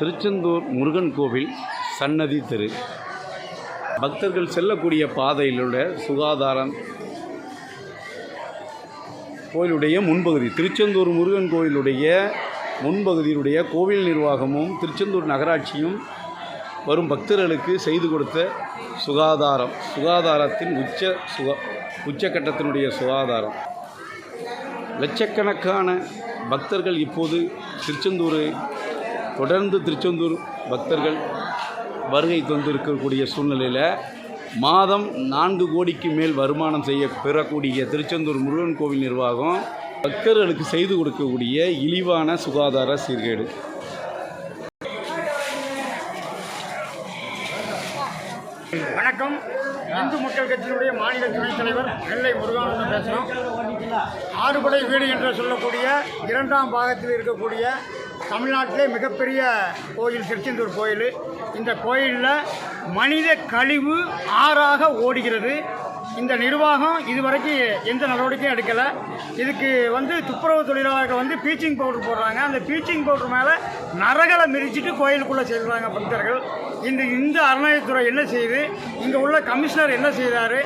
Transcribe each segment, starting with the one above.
திருச்செந்தூர் முருகன் கோவில் சன்னதி தெரு. பக்தர்கள் செல்லக்கூடிய பாதையிலுள்ள சுகாதாரம் கோயிலுடைய முன்பகுதி திருச்செந்தூர் முருகன் கோயிலுடைய முன்பகுதியினுடைய கோவில் நிர்வாகமும் திருச்செந்தூர் நகராட்சியும் வரும் பக்தர்களுக்கு செய்து கொடுத்த சுகாதாரம். சுகாதாரத்தின் உச்ச சுகா உச்சக்கட்டத்தினுடைய சுகாதாரம். லட்சக்கணக்கான பக்தர்கள் இப்போது திருச்செந்தூரை தொடர்ந்து திருச்செந்தூர் பக்தர்கள் வருகை தந்திருக்கக்கூடிய சூழ்நிலையில் மாதம் நான்கு கோடிக்கு மேல் வருமானம் செய்ய பெறக்கூடிய திருச்செந்தூர் முருகன் கோவில் நிர்வாகம் பக்தர்களுக்கு செய்து கொடுக்கக்கூடிய இழிவான சுகாதார சீர்கேடு. வணக்கம். இந்து மக்கள் கட்சியினுடைய மாநில துணைத் தலைவர் நெல்லை முருகானந்தம் பேசுகிறோம் ஆறுபடை வீடு என்று சொல்லக்கூடிய இரண்டாம் பாகத்தில் இருக்கக்கூடிய தமிழ்நாட்டிலே மிகப்பெரிய கோயில் திருச்செந்தூர் கோயில். இந்த கோயிலில் மனித கழிவு ஆறாக ஓடுகிறது. இந்த நிர்வாகம் இதுவரைக்கும் எந்த நடவடிக்கையும் எடுக்கலை. இதுக்கு வந்து துப்புரவு தொழிலாளர்கள் வந்து பீச்சிங் பவுடர் போடுறாங்க. அந்த பீச்சிங் பவுடர் மேலே நரகளை மிதிச்சிட்டு கோயிலுக்குள்ளே செல்கிறாங்க பக்தர்கள். இந்த இந்த அறநிலையத்துறை என்ன செய்யுது இங்கே உள்ள கமிஷனர் என்ன செய்தார்?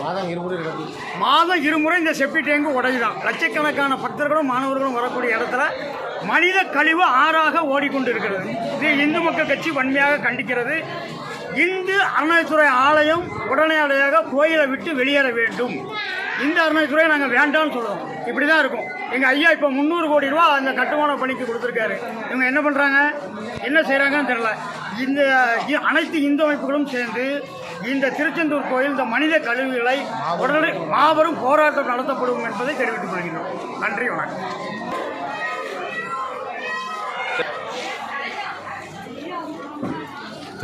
மாதம் இருமுறை இந்த செப்பி டேங்கு உடையுதான் லட்சக்கணக்கான பக்தர்களும் மாணவர்களும் வரக்கூடிய இடத்துல மனித கழிவு ஆறாக ஓடிக்கொண்டு இருக்கிறது இது இந்து மக்கள் கட்சி வன்மையாக கண்டிக்கிறது. இந்து அறநிலைத்துறை ஆலயம் உடனடியாக கோயிலை விட்டு வெளியேற வேண்டும். இந்த அருணேஸ்வரையை நாங்கள் வேண்டாம்னு சொல்லுவோம் இப்படி தான் இருக்கும். எங்கள் ஐயா இப்போ முந்நூறு கோடி ரூபா அந்த கட்டுமான பணிக்கு கொடுத்துருக்காரு. இவங்க என்ன பண்ணுறாங்க என்ன செய்கிறாங்கன்னு தெரியல. இந்த இ- அனைத்து இந்து அமைப்புகளும் சேர்ந்து இந்த திருச்செந்தூர் கோயில் இந்த மனித கழிவுகளை உடனடி மாபெரும் போராட்டம் நடத்தப்படும் என்பதை தெரிவித்துக் கொள்கிறோம். நன்றி வணக்கம்.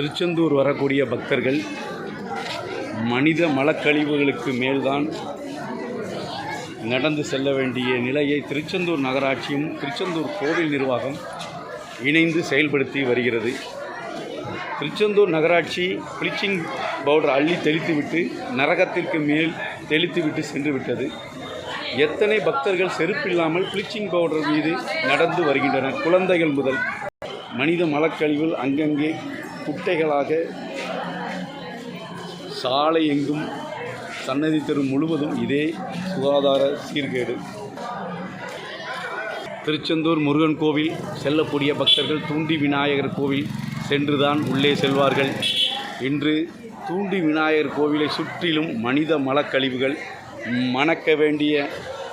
திருச்செந்தூர் வரக்கூடிய பக்தர்கள் மனித மலக்கழிவுகளுக்கு மேல்தான் நடந்து செல்ல வேண்டிய நிலையை திருச்செந்தூர் நகராட்சியும் திருச்செந்தூர் கோவில் நிர்வாகம் இணைந்து செயல்படுத்தி வருகிறது. திருச்செந்தூர் நகராட்சி ப்ளீச்சிங் பவுடர் அள்ளி தெளித்துவிட்டு நரகத்திற்கு மேல் தெளித்துவிட்டு சென்று விட்டது எத்தனை பக்தர்கள் செருப்பில்லாமல் ப்ளீச்சிங் பவுடர் மீது நடந்து வருகின்றனர் குழந்தைகள் முதல். மனித மலக்கழிவுகள் அங்கங்கே குட்டைகளாக சாலை எங்கும் சன்னதி தெரு முழுவதும் இதே சுகாதார சீர்கேடு. திருச்செந்தூர் முருகன் கோவில் செல்லக்கூடிய பக்தர்கள் தூண்டி விநாயகர் கோவில் சென்றுதான் உள்ளே செல்வார்கள். இன்று தூண்டி விநாயகர் கோவிலை சுற்றிலும் மனித மலக்கழிவுகள் மணக்க வேண்டிய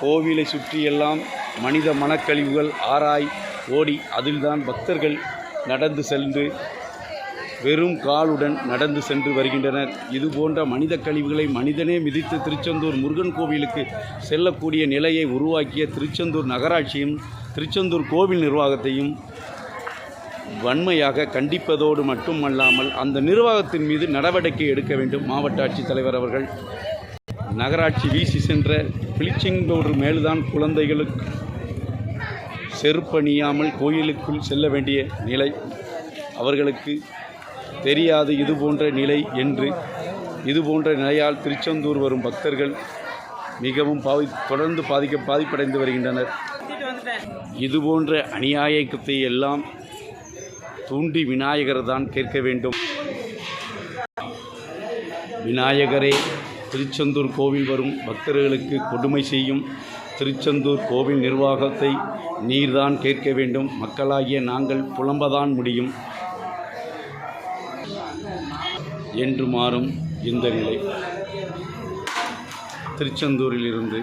கோவிலை சுற்றியெல்லாம் மனித மனக்கழிவுகள் ஆராய் ஓடி அதில்தான் பக்தர்கள் நடந்து சென்று வெறும் காலுடன் நடந்து சென்று வருகின்றனர். இதுபோன்ற மனித கழிவுகளை மனிதனே மிதித்து திருச்செந்தூர் முருகன் கோவிலுக்கு செல்லக்கூடிய நிலையை உருவாக்கிய திருச்செந்தூர் நகராட்சியும் திருச்செந்தூர் கோவில் நிர்வாகத்தையும் வன்மையாக கண்டிப்பதோடு மட்டுமல்லாமல் அந்த நிர்வாகத்தின் மீது நடவடிக்கை எடுக்க வேண்டும் மாவட்ட ஆட்சித்தலைவர் அவர்கள். நகராட்சி வீசி சென்ற பிளிச்சிங் பவுடர் மேல்தான் குழந்தைகளுக்கு செருப்பணியாமல் கோயிலுக்குள் செல்ல வேண்டிய நிலை அவர்களுக்கு தெரியாது இது போன்ற நிலை என்று இது போன்ற நிலையால் திருச்செந்தூர் வரும் பக்தர்கள் மிகவும் பாதி தொடர்ந்து பாதிக்க பாதிப்படைந்து வருகின்றனர். இது போன்ற அநியாயத்தை எல்லாம் தூண்டி விநாயகர் தான் கேட்க வேண்டும். விநாயகரே திருச்செந்தூர் கோவில் வரும் பக்தர்களுக்கு கொடுமை செய்யும் திருச்செந்தூர் கோவில் நிர்வாகத்தை நீர்தான் கேட்க வேண்டும். மக்களாகிய நாங்கள் புலம்பதான் முடியும். என்று மாறும் இந்த நிலை. திருச்செந்தூரிலிருந்து